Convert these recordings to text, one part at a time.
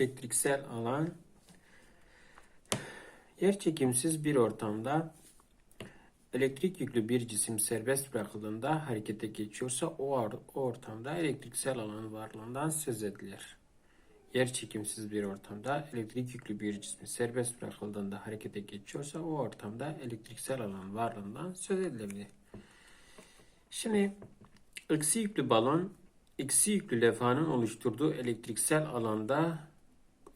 Elektriksel alan yerçekimsiz bir ortamda elektrik yüklü bir cisim serbest bırakıldığında harekete geçiyorsa o, o ortamda elektriksel alan varlığından söz edilir. Yerçekimsiz bir ortamda elektrik yüklü bir cismi serbest bırakıldığında harekete geçiyorsa o ortamda elektriksel alan varlığından söz edilebilir. Şimdi eksi yüklü balon eksi yüklü levhanın oluşturduğu elektriksel alanda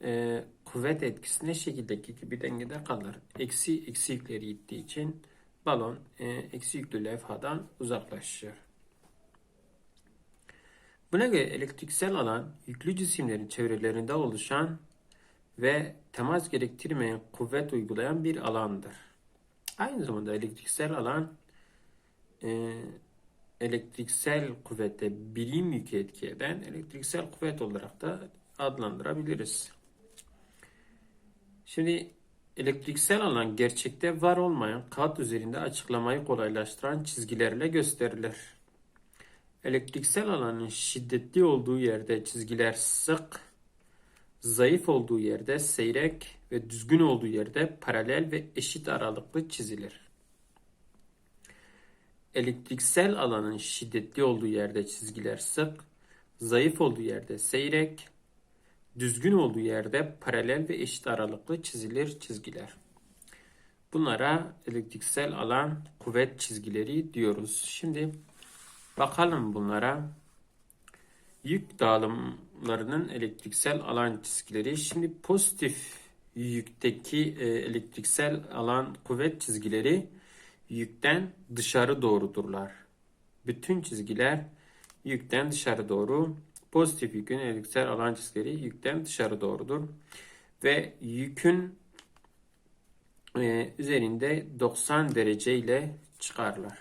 e, kuvvet etkisine şekildeki gibi dengede kalır. Eksi eksi yükleri gittiği için balon e, eksi yüklü levhadan uzaklaşır. Buna göre elektriksel alan yüklü cisimlerin çevrelerinde oluşan ve temas gerektirmeyen kuvvet uygulayan bir alandır. Aynı zamanda elektriksel alan e, elektriksel kuvvete birim yükü etki eden elektriksel kuvvet olarak da adlandırabiliriz. Şimdi elektriksel alan gerçekte var olmayan kağıt üzerinde açıklamayı kolaylaştıran çizgilerle gösterilir. Elektriksel alanın şiddetli olduğu yerde çizgiler sık, zayıf olduğu yerde seyrek ve düzgün olduğu yerde paralel ve eşit aralıklı çizilir. Elektriksel alanın şiddetli olduğu yerde çizgiler sık, zayıf olduğu yerde seyrek, düzgün olduğu yerde paralel ve eşit aralıklı çizilir çizgiler. Bunlara elektriksel alan kuvvet çizgileri diyoruz. Şimdi bakalım bunlara. Yük dağılımlarının elektriksel alan çizgileri. Şimdi pozitif yükteki e, elektriksel alan kuvvet çizgileri yükten dışarı doğrudurlar. Bütün çizgiler yükten dışarı doğru. Pozitif yükün elektriksel alan çizgileri yükten dışarı doğrudur. Ve yükün e, üzerinde 90 derece ile çıkarlar.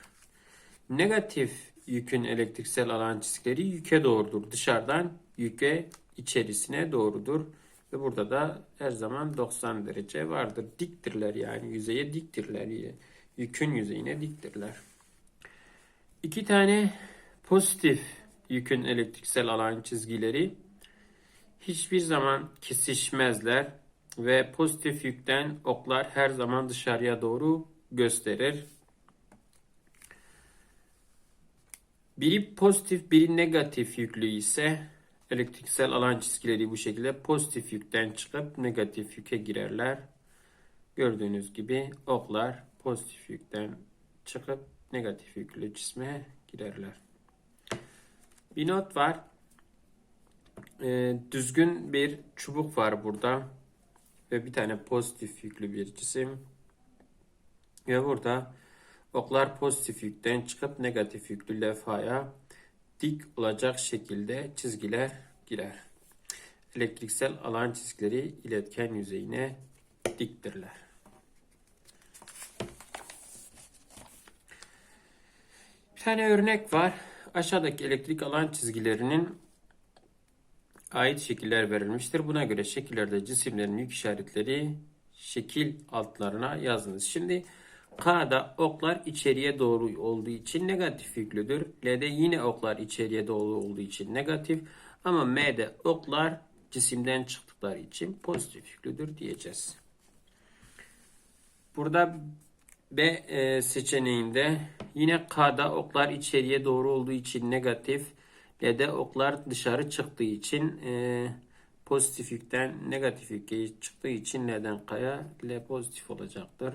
Negatif yükün elektriksel alan çizgileri yüke doğrudur. Dışarıdan yüke içerisine doğrudur. Ve burada da her zaman 90 derece vardır. Diktirler yani yüzeye diktirler. Yükün yüzeyine diktirler. İki tane pozitif yükün elektriksel alan çizgileri hiçbir zaman kesişmezler ve pozitif yükten oklar her zaman dışarıya doğru gösterir. Biri pozitif, biri negatif yüklü ise elektriksel alan çizgileri bu şekilde pozitif yükten çıkıp negatif yüke girerler. Gördüğünüz gibi oklar pozitif yükten çıkıp negatif yüklü cisme girerler. Bir not var. Ee, düzgün bir çubuk var burada. Ve bir tane pozitif yüklü bir cisim. Ve burada oklar pozitif yükten çıkıp negatif yüklü levhaya dik olacak şekilde çizgiler girer. Elektriksel alan çizgileri iletken yüzeyine diktirler. Bir tane örnek var. Aşağıdaki elektrik alan çizgilerinin ait şekiller verilmiştir. Buna göre şekillerde cisimlerin yük işaretleri şekil altlarına yazınız. Şimdi K'da oklar içeriye doğru olduğu için negatif yüklüdür. L'de yine oklar içeriye doğru olduğu için negatif. Ama M'de oklar cisimden çıktıkları için pozitif yüklüdür diyeceğiz. Burada B e, seçeneğinde yine K'da oklar içeriye doğru olduğu için negatif. L'de oklar dışarı çıktığı için e, pozitif yükten negatif yüke çıktığı için L'den K'ya L pozitif olacaktır.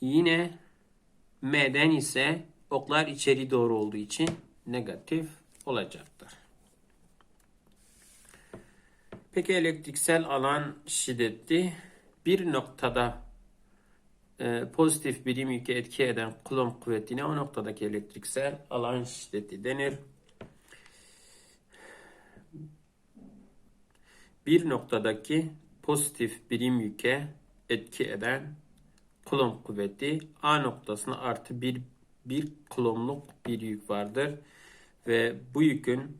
Yine M'den ise oklar içeri doğru olduğu için negatif olacaktır. Peki elektriksel alan şiddeti bir noktada e, pozitif birim yükü etki eden Coulomb kuvvetine o noktadaki elektriksel alan şiddeti denir. Bir noktadaki pozitif birim yüke etki eden Coulomb kuvveti A noktasına artı bir, bir Coulomb'luk bir yük vardır. Ve bu yükün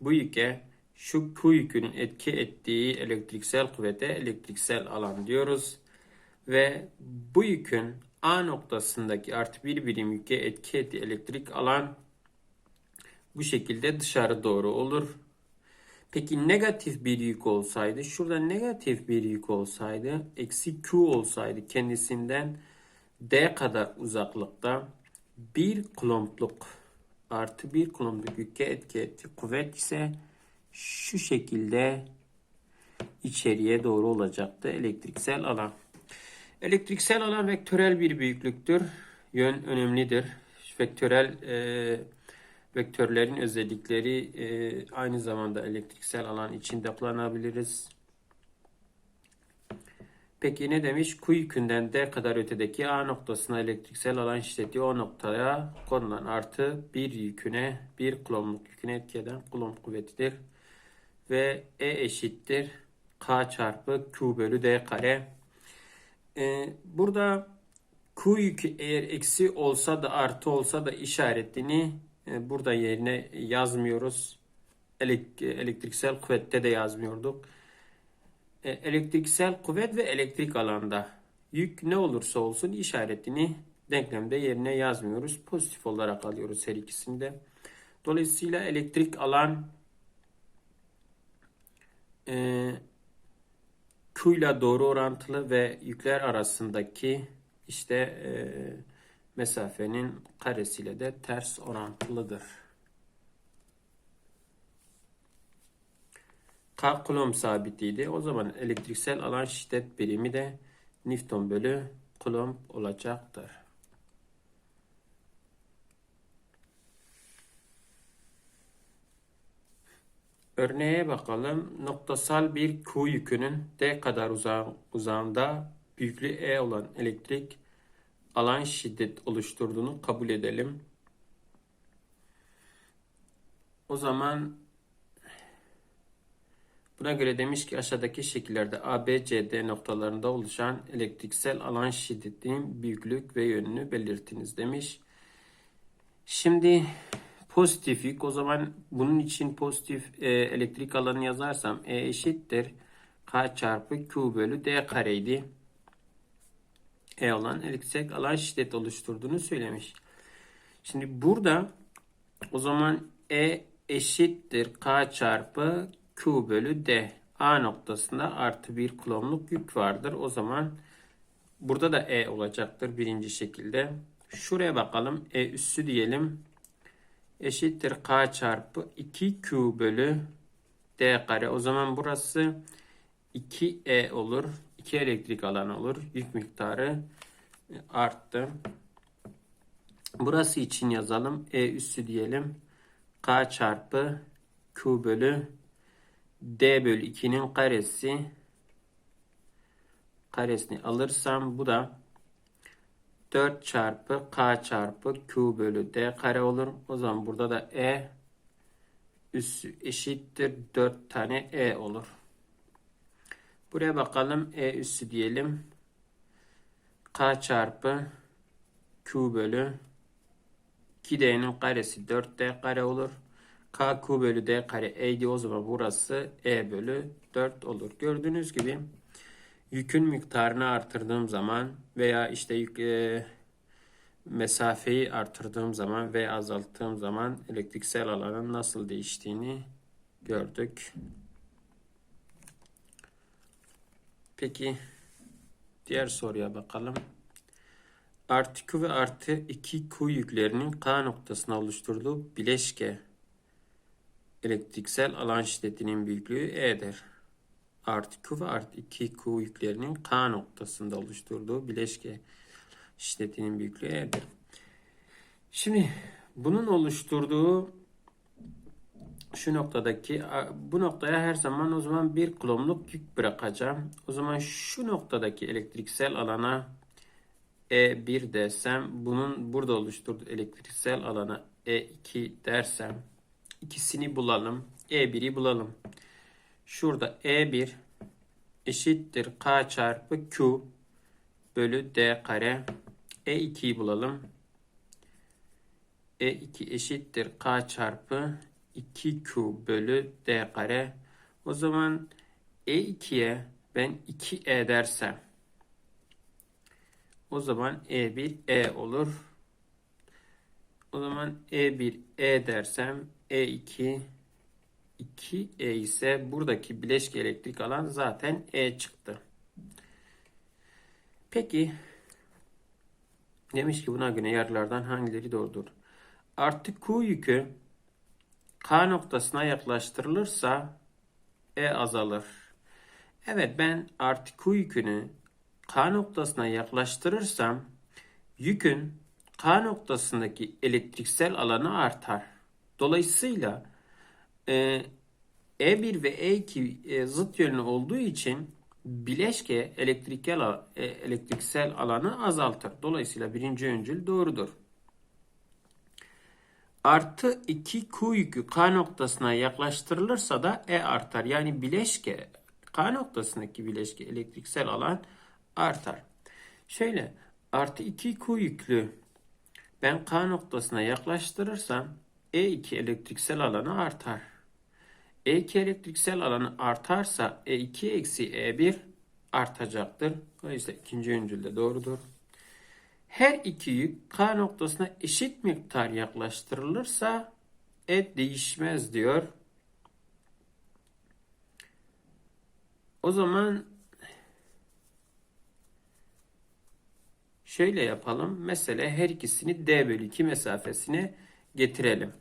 bu yüke şu Q yükünün etki ettiği elektriksel kuvvete elektriksel alan diyoruz. Ve bu yükün A noktasındaki artı bir birim yüke etki ettiği elektrik alan bu şekilde dışarı doğru olur. Peki negatif bir yük olsaydı, şurada negatif bir yük olsaydı, eksi Q olsaydı kendisinden D kadar uzaklıkta bir kulompluk artı bir kulompluk yüke etki etti. Kuvvet ise şu şekilde içeriye doğru olacaktı elektriksel alan. Elektriksel alan vektörel bir büyüklüktür. Yön önemlidir. Vektörel e, vektörlerin özellikleri e, aynı zamanda elektriksel alan içinde kullanabiliriz. Peki ne demiş? Q yükünden D kadar ötedeki A noktasına elektriksel alan şiddeti o noktaya konulan artı bir yüküne bir kulomluk yüküne etki eden kulom kuvvetidir. Ve E eşittir K çarpı Q bölü D kare. Ee, burada Q yükü eğer eksi olsa da artı olsa da işaretini e, burada yerine yazmıyoruz. Elek, elektriksel kuvvette de yazmıyorduk. E, elektriksel kuvvet ve elektrik alanda yük ne olursa olsun işaretini denklemde yerine yazmıyoruz. Pozitif olarak alıyoruz her ikisinde. Dolayısıyla elektrik alan e, Q ile doğru orantılı ve yükler arasındaki işte e, mesafenin karesiyle de ters orantılıdır. K kulom sabitiydi. O zaman elektriksel alan şiddet birimi de Newton bölü kulom olacaktır. Örneğe bakalım. Noktasal bir Q yükünün D kadar uzağı, uzağında büyüklüğü E olan elektrik alan şiddet oluşturduğunu kabul edelim. O zaman buna göre demiş ki aşağıdaki şekillerde A, B, C, D noktalarında oluşan elektriksel alan şiddetinin büyüklük ve yönünü belirtiniz demiş. Şimdi pozitif yük o zaman bunun için pozitif e, elektrik alanı yazarsam E eşittir K çarpı Q bölü D kareydi. E olan elektrik alan şiddet oluşturduğunu söylemiş. Şimdi burada o zaman E eşittir K çarpı Q bölü D. A noktasında artı bir kulomluk yük vardır. O zaman burada da E olacaktır birinci şekilde. Şuraya bakalım. E üssü diyelim. Eşittir K çarpı 2Q bölü D kare. O zaman burası 2E olur. 2 elektrik alanı olur. Yük miktarı arttı. Burası için yazalım. E üssü diyelim. K çarpı Q bölü D bölü 2'nin karesi karesini alırsam bu da 4 çarpı K çarpı Q bölü D kare olur. O zaman burada da E üssü eşittir 4 tane E olur. Buraya bakalım. E üssü diyelim. K çarpı Q bölü 2D'nin karesi 4D kare olur. K Q bölü D kare E'di o zaman burası E bölü 4 olur. Gördüğünüz gibi yükün miktarını artırdığım zaman veya işte yük, e, mesafeyi artırdığım zaman ve azalttığım zaman elektriksel alanın nasıl değiştiğini gördük. Peki diğer soruya bakalım. Artı Q ve artı 2 Q yüklerinin K noktasına oluşturduğu bileşke elektriksel alan şiddetinin büyüklüğü E'dir. Artı Q ve artı 2 Q yüklerinin K noktasında oluşturduğu bileşke şiddetinin büyüklüğü E'dir. Şimdi bunun oluşturduğu şu noktadaki bu noktaya her zaman o zaman bir kulomluk yük bırakacağım. O zaman şu noktadaki elektriksel alana E1 desem bunun burada oluşturduğu elektriksel alana E2 dersem ikisini bulalım. E1'i bulalım. Şurada E1 eşittir K çarpı Q bölü D kare. E2'yi bulalım. E2 eşittir K çarpı 2Q bölü D kare. O zaman E2'ye ben 2E dersem o zaman E1 E olur. O zaman E1 E dersem E2 2E ise buradaki bileşke elektrik alan zaten E çıktı. Peki demiş ki buna göre yarılardan hangileri doğrudur? Artı Q yükü K noktasına yaklaştırılırsa E azalır. Evet ben artı Q yükünü K noktasına yaklaştırırsam yükün K noktasındaki elektriksel alanı artar. Dolayısıyla e, E1 ve E2 e, zıt yönlü olduğu için bileşke elektriksel, e, elektriksel alanı azaltır. Dolayısıyla birinci öncül doğrudur. Artı 2 Q yükü K noktasına yaklaştırılırsa da E artar. Yani bileşke K noktasındaki bileşke elektriksel alan artar. Şöyle artı 2 Q yüklü ben K noktasına yaklaştırırsam E2 elektriksel alanı artar. E2 elektriksel alanı artarsa E2 eksi E1 artacaktır. Dolayısıyla ikinci öncül doğrudur. Her iki yük K noktasına eşit miktar yaklaştırılırsa E değişmez diyor. O zaman şöyle yapalım. Mesela her ikisini D bölü 2 mesafesine getirelim.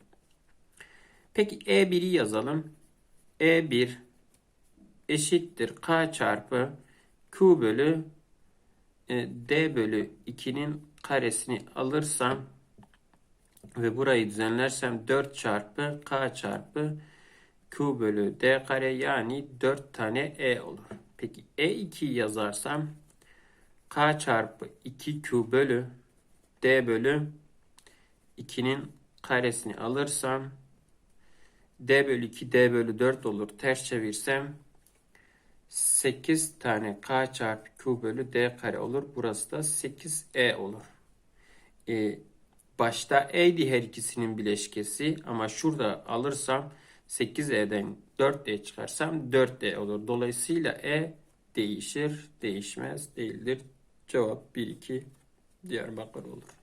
Peki E1'i yazalım. E1 eşittir K çarpı Q bölü e, D bölü 2'nin karesini alırsam ve burayı düzenlersem 4 çarpı K çarpı Q bölü D kare yani 4 tane E olur. Peki E2'yi yazarsam K çarpı 2Q bölü D bölü 2'nin karesini alırsam D bölü 2 D bölü 4 olur. Ters çevirsem 8 tane K çarpı Q bölü D kare olur. Burası da 8E olur. Ee, başta E'di her ikisinin bileşkesi ama şurada alırsam 8E'den 4D çıkarsam 4D olur. Dolayısıyla E değişir, değişmez değildir. Cevap 1-2 Diyarbakır olur.